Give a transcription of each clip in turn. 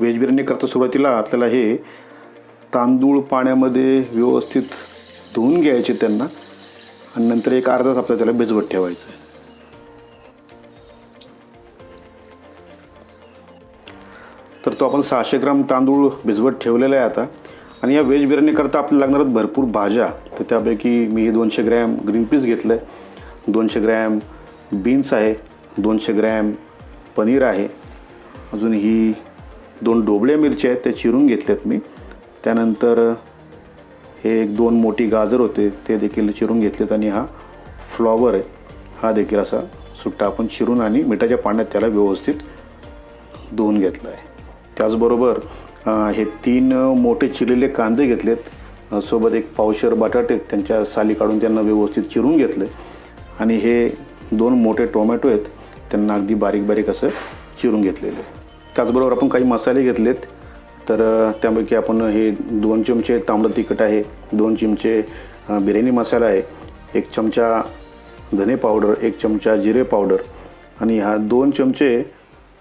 Veg biryani करता सुरुवातीला आपल्याला हे तांदूळ पाण्यामध्ये व्यवस्थित धुवून घ्यायचे त्यांना. आणि नंतर एक अर्धा तास आपल्याला त्याला भिजवत ठेवायचं आहे. तर तो आपण सहाशे ग्राम तांदूळ भिजवत ठेवलेला आहे आता. आणि या व्हेज बिर्याणी करता आपल्याला लागणार आहेत भरपूर भाज्या. तर त्यापैकी मी हे दोनशे ग्रॅम ग्रीन पीस घेतलं आहे दोनशे ग्रॅम बीन्स आहे. दोनशे ग्रॅम पनीर आहे. अजून ही दोन डोबळ्या मिरच्या आहेत त्या चिरून घेतल्यात मी. त्यानंतर हे एक दोन मोठी गाजर होते ते देखील चिरून घेतलेत आणि हा फ्लॉवर आहे. हा देखील असा सुट्टा आपण चिरून आणि मिठाच्या पाण्यात त्याला व्यवस्थित धुवून घेतलं आहे त्याचबरोबर हे तीन मोठे चिरलेले कांदे घेतलेत. सोबत एक पावशर बटाटे त्यांच्या साली काढून त्यांना व्यवस्थित चिरून घेतले. आणि हे दोन मोठे टोमॅटो आहेत त्यांना अगदी बारीक बारीक असं चिरून घेतलेले. आहे. त्याचबरोबर आपण काही मसाले घेतलेत. तर त्यापैकी आपण हे दोन चमचे तांबडं तिखट आहे दोन चमचे बिर्याणी मसाला आहे एक चमचा धने पावडर एक चमचा जिरे पावडर आणि हा दोन चमचे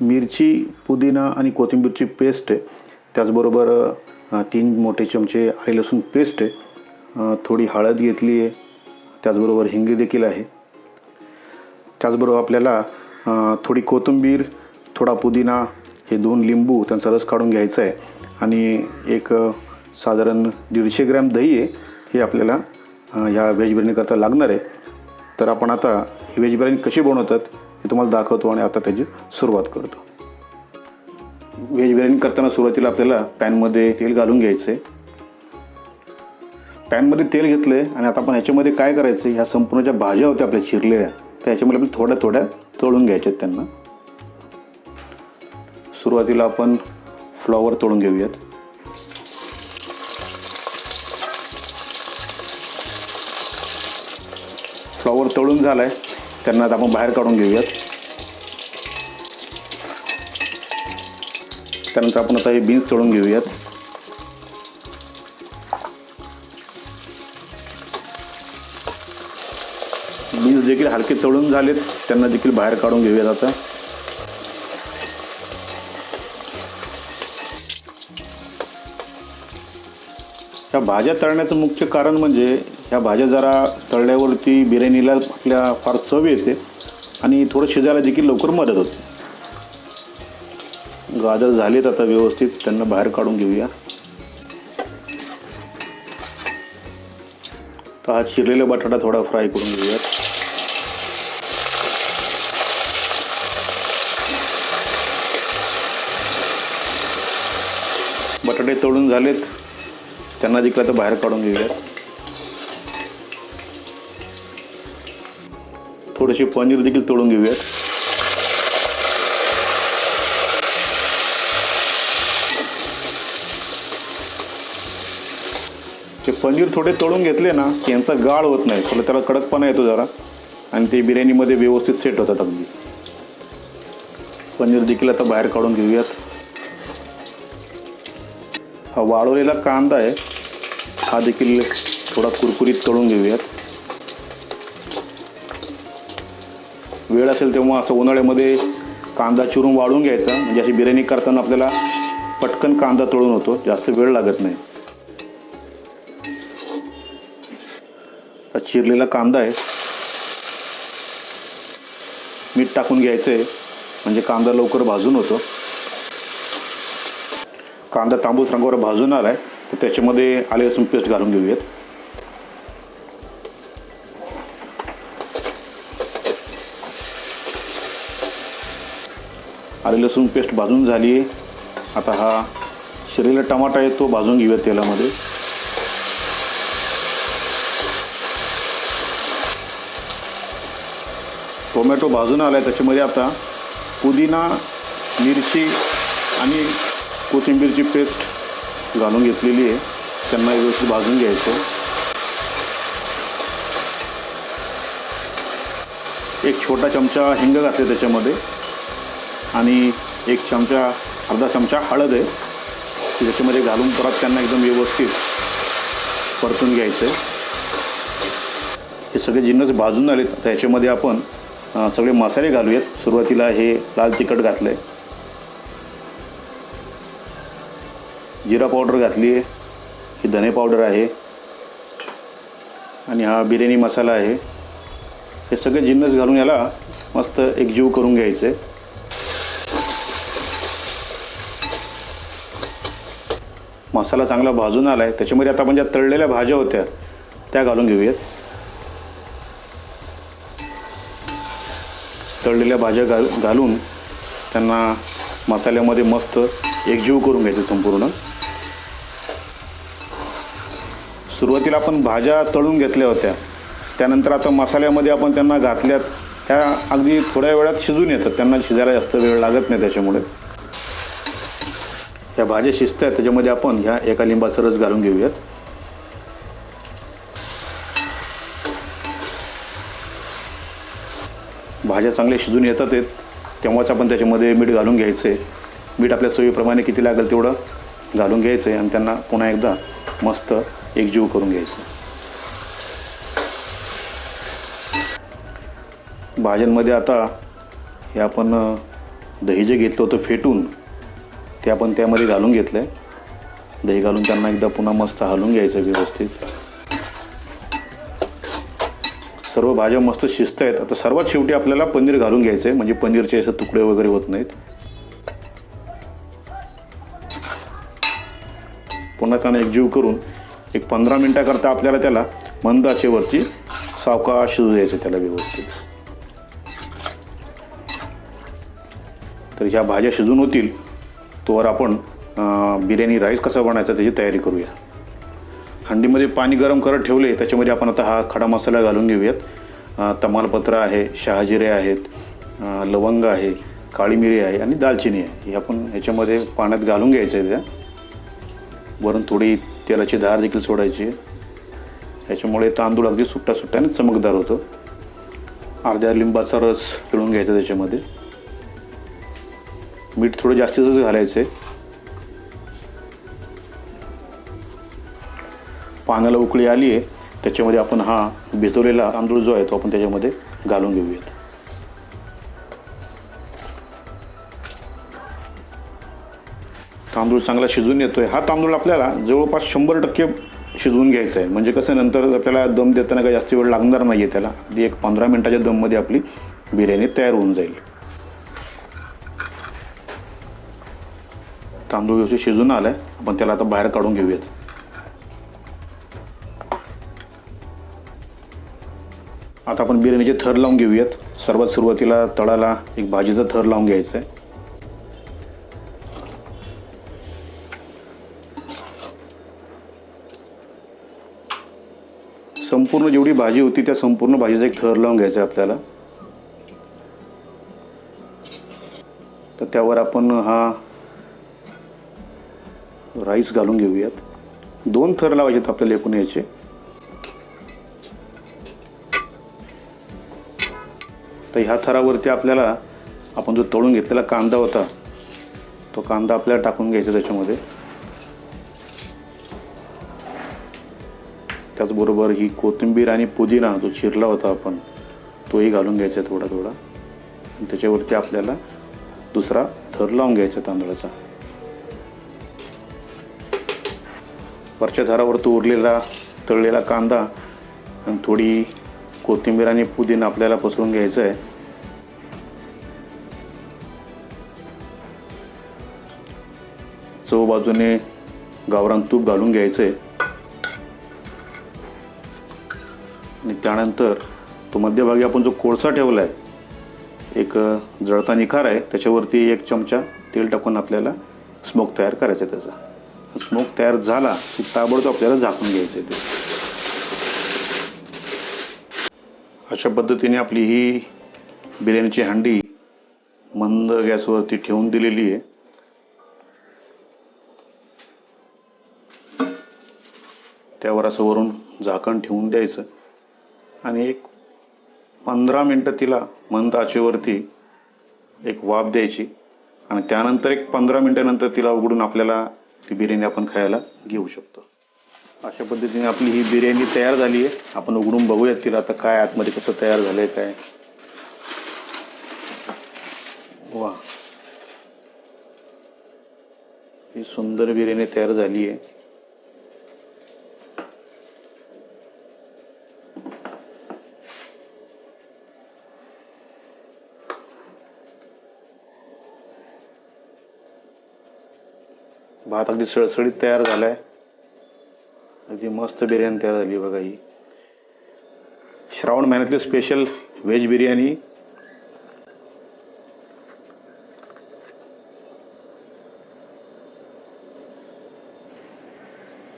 मिरची पुदिना आणि कोथिंबीरची पेस्ट त्याचबरोबर तीन मोठे चमचे आले लसूण पेस्ट थोडी हळद घेतली आहे. त्याचबरोबर हिंगी देखील आहे. त्याचबरोबर आपल्याला थोडी कोथिंबीर थोडा पुदिना हे दोन लिंबू त्यांचा रस काढून घ्यायचा आहे आणि एक साधारण दीडशे ग्रॅम दही आहे हे आपल्याला ह्या व्हेज बिर्याणी करता लागणार आहे. तर आपण आता ही व्हेज बिर्याणी कशी बनवतात हे तुम्हाला दाखवतो आणि आता त्याची सुरुवात करतो. व्हेज बिर्याणी करताना सुरुवातीला आपल्याला पॅनमध्ये तेल घालून घ्यायचं आहे पॅनमध्ये तेल घेतलं आहे आणि आता आपण ह्याच्यामध्ये काय करायचं ह्या संपूर्ण ज्या भाज्या होत्या आपल्या चिरलेल्या त्या ह्याच्यामध्ये आपल्या थोड्या थोड्या तळून घ्यायच्या आहेत त्यांना. सुरुवातीला आपण फ्लॉवर तळून घेऊयात. फ्लॉवर तळून झाला आहे त्यांना आता आपण बाहेर काढून घेऊयात. त्यानंतर आपण आता हे बीन्स तळून घेऊयात. बीन्स देखील हलके तळून झालेत त्यांना देखील बाहेर काढून घेऊयात आता. ह्या भाज्या तळण्याचं मुख्य कारण म्हणजे ह्या भाज्या जरा तळल्यावरती बिर्याणीला आपल्या फार चव येते आणि थोडं शिजायला देखील लवकर मदत होते. गाजर झालेत आता व्यवस्थित त्यांना बाहेर काढून घेऊया. तर हा चिरलेला बटाटा थोडा फ्राय करून घेऊयात. बटाटे तळून झालेत. त्यांना देखील तर बाहेर काढून घेऊयात. थोडेसे पनीर देखील तळून घेऊयात. ते पनीर थोडे तळून घेतले ना की यांचा गाळ होत नाही. थोडं त्याला कडकपणा येतो जरा. आणि ते बिर्याणीमध्ये व्यवस्थित सेट होतात अगदी. पनीर देखील आता बाहेर काढून घेऊयात. हा वाळवलेला कांदा आहे. हा देखील थोडा कुरकुरीत तळून घेऊयात. वेळ असेल तेव्हा असं उन्हाळ्यामध्ये कांदा चिरून वाळून घ्यायचा. म्हणजे अशी बिर्याणी करताना आपल्याला पटकन कांदा तळून होतो. जास्त वेळ लागत नाही. हा चिरलेला कांदा आहे. मीठ टाकून घ्यायचं आहे म्हणजे कांदा लवकर भाजून होतो. कांदा तांबूस रंगावर भाजून आला आहे तर त्याच्यामध्ये आले लसूण पेस्ट घालून घेऊयात. आले लसूण पेस्ट भाजून झाली आहे. आता हा शिरेला टमाटा आहे तो भाजून घेऊयात तेलामध्ये. टोमॅटो भाजून आला आहे त्याच्यामध्ये आता पुदिना मिरची आणि कोथिंबीरची पेस्ट घालून घेतलेली आहे. त्यांना व्यवस्थित भाजून घ्यायचं. एक छोटा चमचा हिंग घातले त्याच्यामध्ये. आणि एक चमचा अर्धा चमचा हळद आहे. त्याच्यामध्ये घालून परत त्यांना एकदम व्यवस्थित परतून घ्यायचं आहे हे सगळे जिन्नस भाजून आलेत त्याच्यामध्ये आपण सगळे मसाले घालूयात. सुरुवातीला हे लाल तिखट घातलं आहे जिरा पावडर घातली आहे. ही धने पावडर आहे. आणि हा बिर्याणी मसाला आहे. हे सगळे जिन्नस घालून याला मस्त एकजीव करून घ्यायचे. मसाला चांगला भाजून आला आहे त्याच्यामध्ये आता आपण ज्या तळलेल्या भाज्या होत्या त्या घालून घेऊयात. तळलेल्या भाज्या घाल घालून त्यांना मसाल्यामध्ये मस्त एकजीव करून घ्यायचं संपूर्ण. सुरुवातीला आपण भाज्या तळून घेतल्या होत्या. त्यानंतर आता मसाल्यामध्ये आपण त्यांना घातल्यात. ह्या अगदी थोड्या वेळात शिजून येतात. त्यांना शिजायला जास्त वेळ लागत नाही त्याच्यामुळे. ह्या भाज्या शिजत आहेत त्याच्यामध्ये आपण ह्या एका लिंबाचा रस घालून घेऊयात. भाज्या चांगल्या शिजून येतात आहेत. तेव्हाच आपण त्याच्यामध्ये मीठ घालून घ्यायचं आहे. मीठ आपल्या सोयीप्रमाणे किती लागेल तेवढं घालून घ्यायचं आहे. आणि त्यांना पुन्हा एकदा मस्त एकजीव करून घ्यायचं. भाज्यांमध्ये आता हे आपण दही जे घेतलं होतं फेटून ते आपण त्यामध्ये घालून घेतलं आहे दही घालून त्यांना एकदा पुन्हा मस्त हलवून घ्यायचं व्यवस्थित. सर्व भाज्या मस्त शिजत आहेत. आता सर्वात शेवटी आपल्याला पनीर घालून घ्यायचं आहे म्हणजे पनीरचे असे तुकडे वगैरे होत नाहीत. पुन्हा त्यांना एकजीव करून एक पंधरा मिनटाकरता आपल्याला त्याला मंद आचेवरती सावकाश शिजू द्यायचं त्याला व्यवस्थित. तर ह्या भाज्या शिजून होतील तोवर आपण बिर्याणी राईस कसा बनायचा त्याची तयारी करूया. हंडीमध्ये पाणी गरम करत ठेवले त्याच्यामध्ये आपण आता हा खडा मसाला घालून घेऊयात. तमालपत्र आहे शहाजिरे आहेत लवंग आहे काळी मिरी आहे आणि दालचिनी आहे. हे आपण ह्याच्यामध्ये पाण्यात घालून घ्यायचं आहे. त्या वरून थोडी तेलाची धार देखील सोडायची आहे. ह्याच्यामुळे तांदूळ अगदी सुट्टा सुट्टा आणि चमकदार होतो. अर्ध्या लिंबाचा रस पिळून घ्यायचा त्याच्यामध्ये. मीठ थोडं जास्तीच घालायचं आहे. पाण्याला उकळी आली आहे. त्याच्यामध्ये आपण हा भिजवलेला तांदूळ जो आहे तो आपण त्याच्यामध्ये घालून घेऊयात. तांदूळ चांगला शिजून आहे हा तांदूळ आपल्याला जवळपास शंभर टक्के शिजवून घ्यायचं आहे. म्हणजे कसं नंतर आपल्याला दम देताना काही जास्त वेळ लागणार नाही आहे त्याला. ती एक पंधरा मिनटाच्या दममध्ये आपली बिर्याणी तयार होऊन जाईल. तांदूळ व्यवस्थित शिजून आलाय. आपण त्याला आता बाहेर काढून घेऊयात. आता आपण बिर्याणीचे थर लावून घेऊयात. सर्वात सुरुवातीला तळाला एक भाजीचा थर लावून घ्यायचा आहे. संपूर्ण जेवढी भाजी होती त्या संपूर्ण भाजीचा एक थर लावून घ्यायचा आहे आपल्याला. तर त्यावर आपण हा राईस घालून घेऊयात. दोन थर लावायचे आहेत आपल्याला एकूण याचे. तर ह्या थरावरती आपल्याला आपण जो तळून घेतलेला कांदा होता तो कांदा आपल्याला टाकून घ्यायचा त्याच्यामध्ये. त्याचबरोबर ही कोथिंबीर आणि पुदिना जो चिरला होता आपण तोही घालून घ्यायचा आहे थोडा थोडा. आणि त्याच्यावरती आपल्याला दुसरा थर लावून घ्यायचा तांदळाचा. वरच्या थरावरती उरलेला तळलेला कांदा आणि थोडी कोथिंबीर आणि पुदिना आपल्याला पसरून घ्यायचं आहे. चव बाजूने गावरान तूप घालून घ्यायचं आहे. आणि त्यानंतर तो मध्यभागी आपण जो कोळसा ठेवला आहे एक जळता निखार आहे त्याच्यावरती एक चमचा तेल टाकून आपल्याला स्मोक तयार करायचा आहे त्याचा. स्मोक तयार झाला की ताबडतोब आपल्याला झाकून घ्यायचं आहे ते. अशा पद्धतीने आपली ही बिर्याणीची हंडी मंद गॅसवरती ठेवून दिलेली आहे. त्यावर असं वरून झाकण ठेवून द्यायचं. आणि एक पंधरा मिनटं तिला मंद एक वाफ द्यायची आणि त्यानंतर एक पंधरा मिनटानंतर तिला उघडून आपल्याला ती बिर्याणी आपण खायला घेऊ शकतो. अशा पद्धतीने आपली ही बिर्याणी तयार झाली आहे. आपण उघडून बघूयात तिला आता काय आतमध्ये कसं तयार झालंय काय. वा. ही सुंदर बिर्याणी तयार झाली आहे. भात अगदी सळसळीत तयार झालाय. अगदी मस्त बिर्याणी तयार झाली बघा ही. श्रावण महिन्यातली स्पेशल व्हेज बिर्याणी.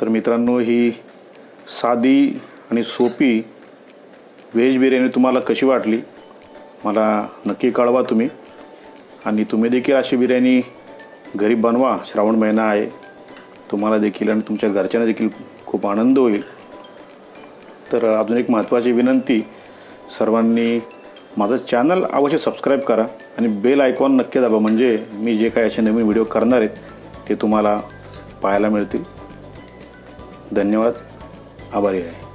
तर मित्रांनो ही साधी आणि सोपी व्हेज बिर्याणी तुम्हाला कशी वाटली? मला नक्की कळवा तुम्ही. आणि तुम्ही देखील अशी बिर्याणी घरी बनवा श्रावण महिना आहे. तुम्हाला देखील आणि तुमच्या घरच्यांना देखील खूप आनंद होईल. तर अजून एक महत्त्वाची विनंती सर्वांनी माझं चॅनल अवश्य सबस्क्राईब करा आणि बेल आयकॉन नक्की दाबा. म्हणजे मी जे काही असे नवीन व्हिडिओ करणार आहेत ते तुम्हाला पाहायला मिळतील. धन्यवाद. आभारी आहे.